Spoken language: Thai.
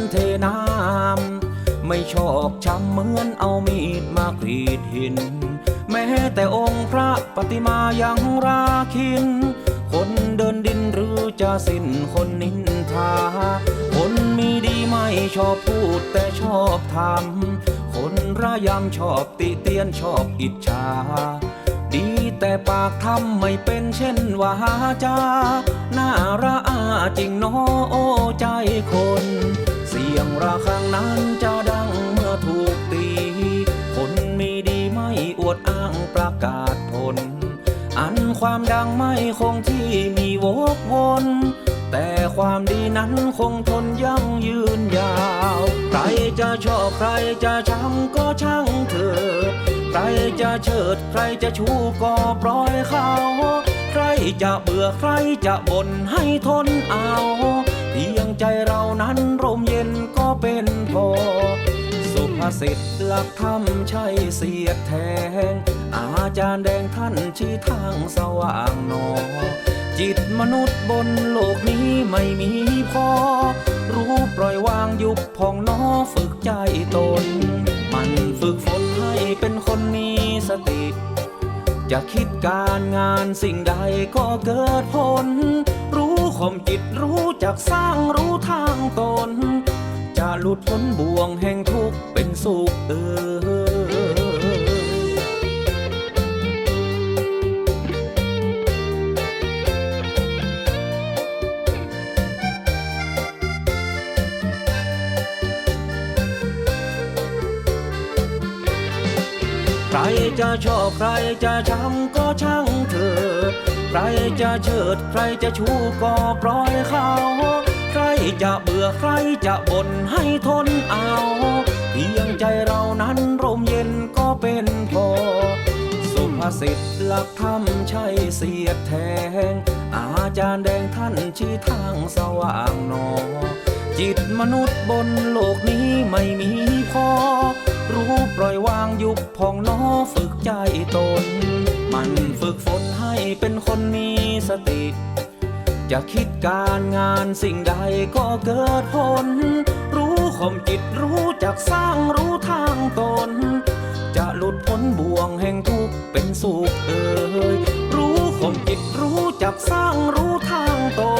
านเทน้ำไม่ชอกช้ำเหมือนเอามีดมากรีดหิน แม้แต่องค์พระปฏิมายังราคิน คนเดินดินหรือจะสิ้นคนนินทา คนมีดีไม่ชอบพูดแต่ชอบทำ คนระยำชอบติเตียนชอบอิจฉาดีแต่ปากทำไม่เป็นเช่นวาจา น่าระอาจริงนอโอใจคน ยงระฆังนั้นจะดังเมื่อถูกตี คนมีดีไม่อวดอ้างประกาศผล อันความดังไม่คงที่มีวกวนแต่ความดีนั้นคงทนยั่งยืนยาว ใครจะชอบใครจะชังก็ช่างเถิดใครจะเชิดใครจะชูก็ปล่อยเขา ใครจะเบื่อใครจะบ่นให้ทนเอา เพียงใจเรานั้นร่มเย็นก็เป็นพอ สุภาษิตหลักธรรมใช่เสียดแทง อาจารย์แดงท่านชี้ทางสว่างหนอ จิตมนุษย์บนโลกนี้ไม่มีพอ รู้ปล่อยวางยุบพองนอฝึกใจตน มันฝึกฝนให้เป็นคนมีสติจะคิดการงานสิ่งใดก็เกิดผล รู้ ข่มจิตรู้จักสร้างรู้ทางตน จะหลุดพ้นบ่วงแห่งทุกข์เป็นสุขเออใครจะชอบใครจะชังก็ช่าง ใครจะเชิดใครจะชูก็ปล่อยเขา ใครจะเบื่อใครจะบ่นให้ทนเอา เพียงใจเรานั้นร่มเย็นก็เป็นพอ สุภาษิตหลักธรรมใช่เสียดแทง อาจารย์แดงท่านชี้ทางสว่างหนอ จิตมนุษย์บนโลกนี้ไม่มีพอ ล่อยวางยุบพองหนอฝึกใจตน มันฝึกฝนให้เป็นคนมีสติ จะคิดการงานสิ่งใดก็เกิดผล รู้ข่มจิตรู้จักสร้างรู้ทางตน จะหลุดพ้นบ่วงแห่งทุกข์เป็นสุขเอ่ยรู้ข่มจิตรู้จักสร้างรู้ทางตน